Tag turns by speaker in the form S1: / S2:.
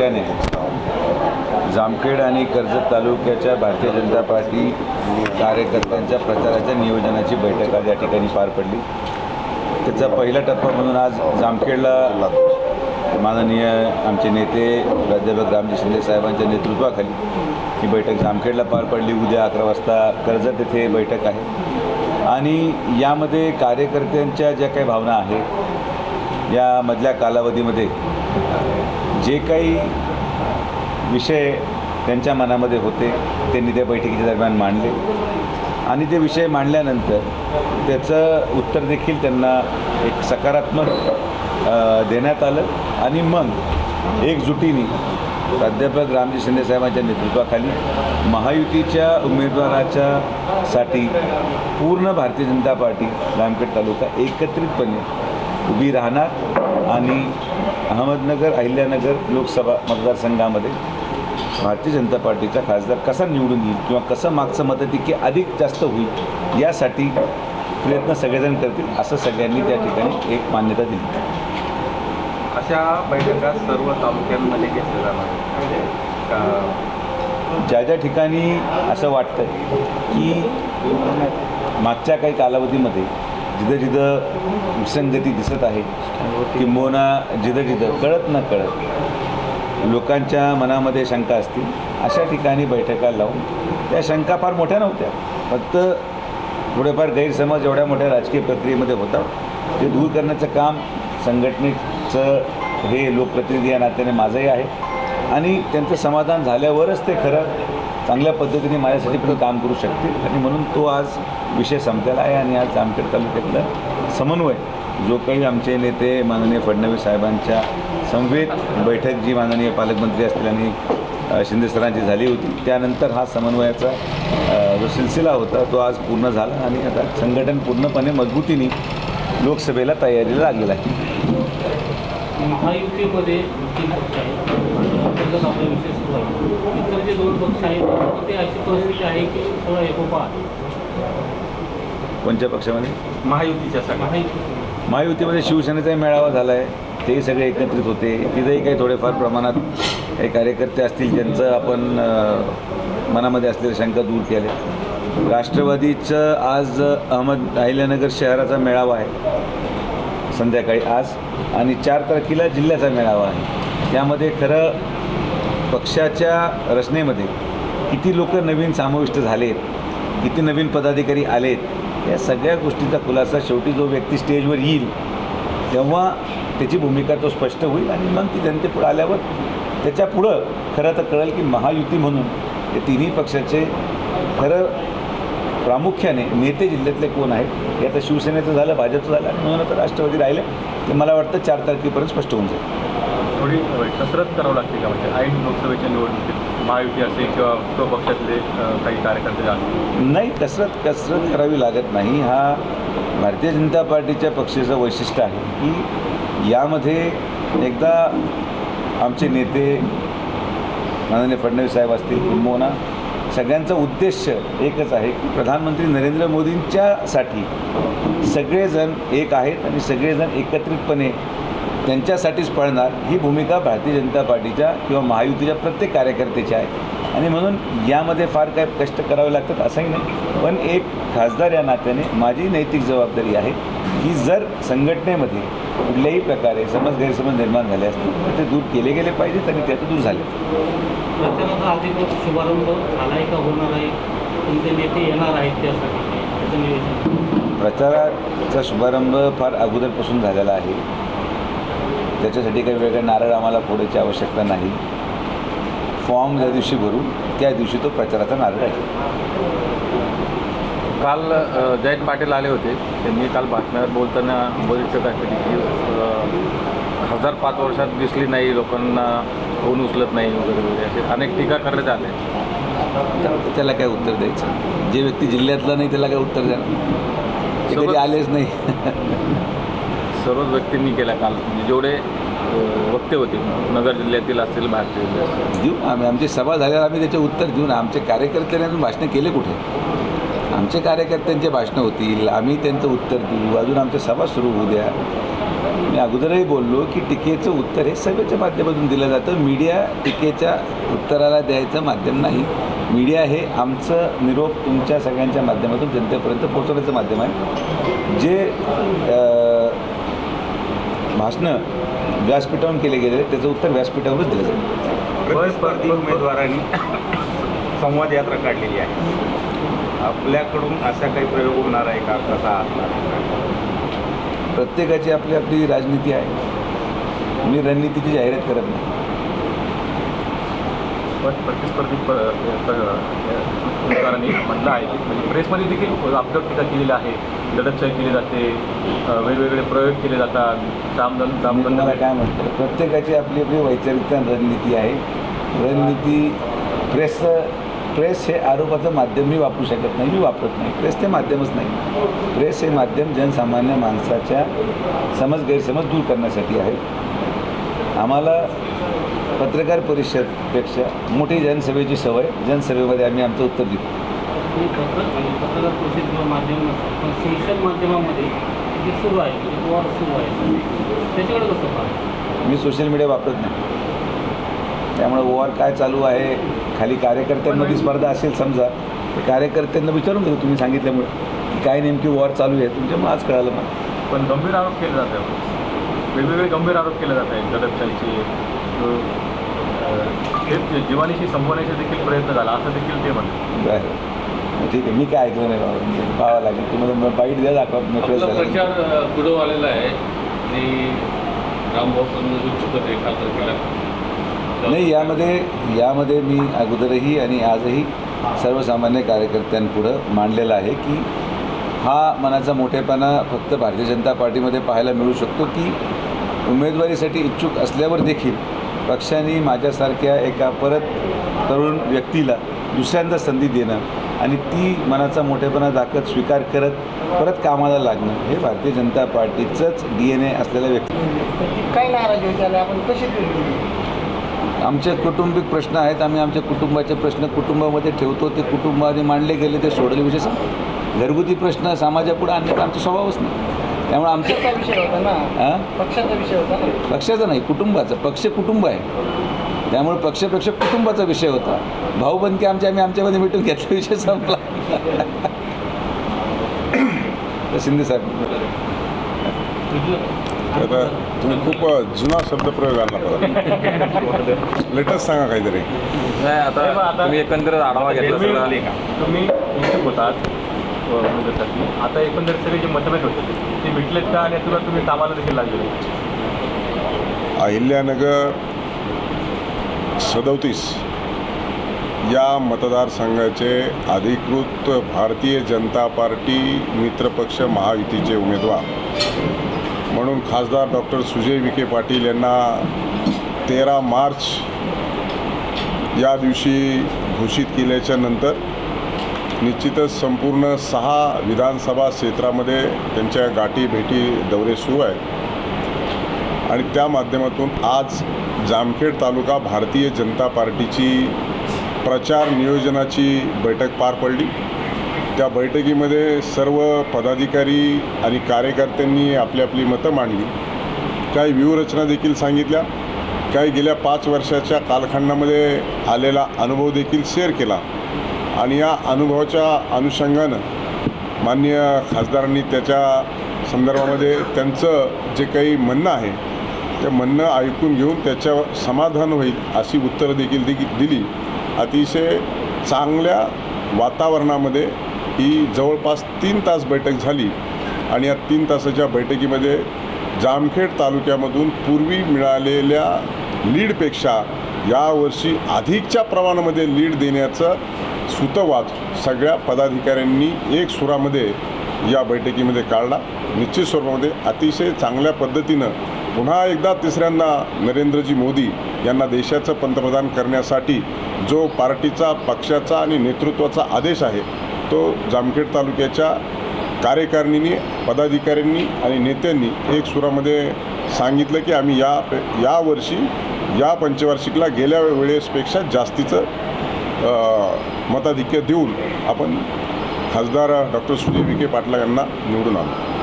S1: प्रामुख्याने जामखेड आणि कर्जत तालुक्याच्या भारतीय जनता पार्टी कार्यकर्त्यांच्या प्रचाराच्या नियोजनाची बैठक आज या ठिकाणी पार पडली. त्याचा पहिला टप्पा म्हणून आज जामखेडला माननीय आमचे नेते प्राध्यापक रामजी शिंदे साहेबांच्या नेतृत्वाखाली ही बैठक जामखेडला पार पडली. उद्या अकरा वाजता कर्जत येथे बैठक आहे. आणि यामध्ये कार्यकर्त्यांच्या ज्या काही भावना आहेत या मधल्या कालावधीमध्ये जे काही विषय त्यांच्या मनामध्ये होते त्यांनी त्या बैठकीच्या दरम्यान मांडले. आणि ते विषय मांडल्यानंतर त्याचं उत्तर देखील त्यांना एक सकारात्मक देण्यात आलं. आणि मग एकजुटीने प्राध्यापक रामजी शिंदे साहेबांच्या नेतृत्वाखाली महायुतीच्या उमेदवाराच्या साठी पूर्ण भारतीय जनता पार्टी रामखेड तालुका एकत्रितपणे उभी राहणार आणि अहमदनगर अहिल्यानगर लोकसभा मतदारसंघामध्ये भारतीय जनता पार्टीचा खासदार कसा निवडून येईल किंवा कसं मागचं मताधिक्य अधिक जास्त होईल यासाठी प्रयत्न सगळेजण करतील असं सगळ्यांनी त्या ठिकाणी एक मान्यता दिली.
S2: अशा बैठका सर्व तालुक्यांमध्ये घेतल्या जाणार
S1: ज्या ज्या ठिकाणी असं वाटतं की मागच्या काही कालावधीमध्ये जिथं जिथं विसंगती दिसत आहे किंबहुना जिथं जिथं कळत न कळत लोकांच्या मनामध्ये शंका असतील अशा ठिकाणी बैठका लावून त्या शंका फार मोठ्या नव्हत्या. फक्त थोडेफार गैरसमज एवढ्या मोठ्या राजकीय प्रक्रियेमध्ये होतात ते दूर करण्याचं काम संघटनेचं हे लोकप्रतिनिधी या नात्याने माझंही आहे. आणि त्यांचं समाधान झाल्यावरच ते खरं चांगल्या पद्धतीने माझ्यासाठी पण काम करू शकतील. आणि म्हणून तो आज विषय संपलेला आहे आणि आज जामखेड तालुक्यातलं समन्वय जो काही आमचे नेते माननीय फडणवीस साहेबांच्या समवेत बैठक जी माननीय पालकमंत्री असतील आणि शिंदे सरांची झाली होती त्यानंतर हा समन्वयाचा जो सिलसिला होता तो आज पूर्ण झाला आणि आता संघटन पूर्णपणे मजबूतीने लोकसभेला तयारीला लागलेलं आहे.
S3: महायुतीमध्ये अंतर्गत आपला विषय सुरू आहे. इतर जे दोन पक्ष आहेत ते अशी परिस्थिती आहे की थोडा एकोपा आहे.
S1: कोणत्या पक्षामध्ये?
S2: महायुतीच्या सगळ्या.
S3: महायुती
S1: महायुतीमध्ये शिवसेनेचाही मेळावा झाला आहे तेही सगळे एकत्रित होते. तिथंही काही थोडेफार प्रमाणात काही कार्यकर्ते असतील ज्यांचं आपण अ, मनामध्ये असलेल्या शंका दूर केल्या राष्ट्रवादीचं आज अहमद अहिल्यानगर शहराचा मेळावा आहे. संध्याकाळी आज. आणि चार तारखेला जिल्ह्याचा मेळावा आहे. त्यामध्ये खरं पक्षाच्या रचनेमध्ये किती लोक नवीन समाविष्ट झालेत किती नवीन पदाधिकारी आलेत या सगळ्या गोष्टीचा खुलासा शेवटी जो व्यक्ती स्टेजवर येईल तेव्हा त्याची भूमिका तो स्पष्ट होईल आणि मग ती जनतेपुढे आल्यावर त्याच्या पुढं खरं तर कळेल की महायुती म्हणून हे तिन्ही पक्षाचे खरं प्रामुख्याने नेते जिल्ह्यातले कोण आहेत हे आता शिवसेनेचं झालं भाजपचं झालं आणि म्हणून आता राष्ट्रवादी राहिलं ते मला वाटतं चार तारखेपर्यंत स्पष्ट होऊन जाईल.
S2: थोडी कसरत करावं लागते का म्हणजे? ऐन लोकसभेच्या निवडणुकीत महायुती असेल किंवा तो पक्षातले काही कार्यकर्ते असतील.
S1: नाही कसरत कसरत करावी लागत नाही. हा भारतीय जनता पार्टीच्या पक्षाचं वैशिष्ट्य आहे की यामध्ये एकदा आमचे नेते माननीय फडणवीस साहेब असतील किंबहुना सगळ्यांचा उद्देश एकच आहे की प्रधानमंत्री नरेंद्र मोदींच्यासाठी सगळेजण एक आहेत आणि सगळेजण एकत्रितपणे त्यांच्यासाठीच पळणार ही भूमिका भारतीय जनता पार्टीच्या किंवा महायुतीच्या प्रत्येक कार्यकर्त्याची आहे. आणि म्हणून यामध्ये फार काय कष्ट करावे लागतात असंही नाही. पण एक खासदार या नात्याने माझी नैतिक जबाबदारी आहे की जर संघटनेमध्ये कुठल्याही प्रकारे समज गैरसमज निर्माण झाले असतील तर ते दूर केले गेले पाहिजेत आणि ते आता दूर झाले.
S3: शुभारंभ का होणार आहे? कोणते नेते येणार आहेत त्यासाठी? त्याचं नियोजन
S1: प्रचाराचा शुभारंभ फार अगोदरपासून झालेला आहे. त्याच्यासाठी काही वेगळे नारळ आम्हाला फोडायची आवश्यकता नाही. फॉर्म ज्या दिवशी भरू त्या दिवशी तो प्रचाराचा नारळ आहे.
S2: काल जयंत पाटील आले होते. त्यांनी काल बातम्यावर बोलताना बोलू काहीतरी की खासदार पाच वर्षात दिसली नाही लोकांना फोन उचलत नाही वगैरे वगैरे असे अनेक टीका करण्यात आले.
S1: त्या- त्याला काय उत्तर द्यायचं? जे व्यक्ती जिल्ह्यातला नाही त्याला काय उत्तर द्यायला कधी आलेच नाही.
S2: सर्वच व्यक्तींनी केला काल. म्हणजे जेवढे वक्ते होते नगर जिल्ह्यातील असतील भारतीय जिल्ह्यातील
S1: देऊ आम्ही आमची सभा झाल्यावर आम्ही त्याचे उत्तर देऊन आमचे कार्यकर्त्यांनी अजून भाषणं केले कुठे? आमचे कार्यकर्त्यांचे भाषणं होतील आम्ही त्यांचं उत्तर देऊ. अजून आमच्या सभा सुरू होऊ द्या. मी अगोदरही बोललो की टीकेचं उत्तर हे सभेच्या माध्यमातून दिलं जातं. मीडिया टीकेच्या उत्तराला द्यायचं माध्यम नाही. मीडिया हे आमचं निरोप तुमच्या सगळ्यांच्या माध्यमातून जनतेपर्यंत पोहोचवण्याचं माध्यम आहे. जे भाषणं व्यासपीठावरून केले गेले त्याचं उत्तर व्यासपीठावरच दिलं जाईल.
S4: प्रतिस्पर्धी उमेदवारांनी संवाद यात्रा काढलेली आहे. आपल्याकडून असा काही प्रयोग होणार आहे का? कसा असणार
S1: प्रत्येकाची आपली आपली राजनीती आहे. मी रणनीतीची जाहिरात करत नाही.
S2: प्रतिस्पर्धी प- प- उमेदवारांनी म्हटलं आहे. म्हणजे प्रेसमध्ये देखील आपलं टीका केलेली आहे. दडपशाही केली जाते. वेगवेगळे प्रयोग केले जातात. जामबंद
S1: तुम्हाला काय म्हणतो? प्रत्येकाची आपली आपली वैचारिकता रणनीती आहे. रणनीती प्रेस प्रेस हे आरोपाचं माध्यम. मी वापरू शकत नाही. मी वापरत नाही. प्रेस ते माध्यमच नाही. प्रेस हे माध्यम जनसामान्य माणसाच्या समज गैरसमज दूर करण्यासाठी आहे. आम्हाला पत्रकार परिषदपेक्षा मोठी जनसभेची सवय जनसभेमध्ये आम्ही आमचं उत्तर देतो
S3: पत्र पत्रकार परिषद किंवा माध्यम नसतं पण सोशल माध्यमामध्ये जे सुरू आहे म्हणजे वॉर सुरू आहे त्याच्याकडे कसं पाहतो?
S1: मी सोशल मीडिया वापरत नाही. त्यामुळे वॉर काय चालू आहे खाली कार्यकर्त्यांमध्ये स्पर्धा असेल समजा तर कार्यकर्त्यांना विचारून घेतो तुम्ही सांगितल्यामुळे की काय नेमकी वॉर चालू आहे तुमच्यामुळे आज कळालं मला.
S2: पण गंभीर आरोप केले जात आहेत वेगवेगळे गंभीर आरोप केले जात आहेत जीवानीशी संपवण्याचे देखील प्रयत्न झाला असं देखील ते म्हणतात
S1: बरं. ठीक आहे मी काय ऐकलं नाही बाबा पाहावं लागेल. तुम्हाला बाईट द्या दाखवा
S5: प्रचार पुढं आलेला आहे. आणि रामभाऊ
S1: नाही यामध्ये यामध्ये मी अगोदरही आणि आजही सर्वसामान्य कार्यकर्त्यांपुढं मांडलेलं आहे की हा मनाचा मोठेपणा फक्त भारतीय जनता पार्टीमध्ये पाहायला मिळू शकतो की उमेदवारीसाठी इच्छुक असल्यावर देखील पक्षाने माझ्यासारख्या एका परत तरुण व्यक्तीला दुसऱ्यांदा संधी देणं आणि ती मनाचा मोठेपणा दाखत स्वीकार करत परत कामाला लागणं हे Bharatiya Janata पार्टीचंच D N A असलेल्या व्यक्ती.
S6: काय नाराजी होती आपण कशी
S1: आमचे कौटुंबिक प्रश्न आहेत आम्ही आमच्या कुटुंबाचे प्रश्न कुटुंबामध्ये ठेवतो ते कुटुंबाने मांडले गेले ते सोडले विषय. घरगुती प्रश्न समाजापुढे आणण्याचा आमचा स्वभावच नाही. त्यामुळे आमच्या
S6: पक्षाचा विषय होता ना. पक्षाचा विषय होता ना.
S1: पक्षाचा नाही कुटुंबाचा. पक्ष कुटुंब आहे. त्यामुळे पक्षपेक्षा कुटुंबाचा विषय होता. भाऊबंदकी आमच्या आम्ही आमच्यामध्ये मिटून घेतला विषय संपला. शिंदे साहेब
S7: आता तुम्ही खूप जुना शब्दप्रयोग आणला परत लेटेस्ट सांगा काहीतरी.
S2: नाही आता तुम्ही एकंदरीत आढावा घेतला तुम्ही होतात. अ, आता एकंदरीत सगळे जे मतभेद होते ते मिटलेत का आणि तुला तुम्ही कामाला देखील लागले?
S7: अहिल्यानगर सदोतीस या मतदारसंघाचे अधिकृत भारतीय जनता पार्टी मित्रपक्ष महायुतीचे उमेदवार. म्हणून खासदार डॉक्टर सुजय विखे पाटील यांना तेरा मार्च या दिवशी घोषित केल्याच्यानंतर निश्चितच संपूर्ण सहा विधानसभा क्षेत्रामध्ये त्यांच्या गाठी भेटी दौरे सुरू आहेत. आणि त्या माध्यमातून आज जामखेड तालुका भारतीय जनता पार्टीची प्रचार नियोजनाची बैठक पार पडली. त्या बैठकीमध्ये सर्व पदाधिकारी आणि कार्यकर्त्यांनी आपली आपली मतं मांडली. काही व्यूहरचना देखील सांगितल्या. काही गेल्या पाच वर्षाच्या कालखंडामध्ये आलेला अनुभव देखील शेअर केला. आणि या अनुभवाच्या अनुषंगानं माननीय खासदारांनी त्याच्या संदर्भामध्ये त्यांचं जे काही म्हणणं आहे ते म्हणणं ऐकून घेऊन त्याच्यावर समाधान होईल अशी उत्तरं देखील दि दिली. अतिशय चांगल्या वातावरणामध्ये ही जवळपास तीन तास बैठक झाली आणि या तीन तासाच्या बैठकीमध्ये जामखेड तालुक्यामधून पूर्वी मिळालेल्या लीडपेक्षा यावर्षी अधिकच्या प्रमाणामध्ये लीड देण्याचं सुतवाद सगळ्या पदाधिकाऱ्यांनी एक सुरामध्ये या बैठकीमध्ये काढला. निश्चित स्वरूपामध्ये अतिशय चांगल्या पद्धतीनं पुन्हा एकदा तिसऱ्यांदा नरेंद्रजी मोदी यांना देशाचं पंतप्रधान करण्यासाठी जो पार्टीचा पक्षाचा आणि नेतृत्वाचा आदेश आहे तो जामखेड तालुक्याच्या कार्यकारिणीने पदाधिकाऱ्यांनी आणि नेत्यांनी एक सुरामध्ये सांगितलं की आम्ही या यावर्षी या पंचवार्षिकला गेल्या वेळेसपेक्षा जास्तीचं मताधिक्य देऊन आपण खासदार डॉक्टर सुजय विखे पाटला यांना निवडून आलो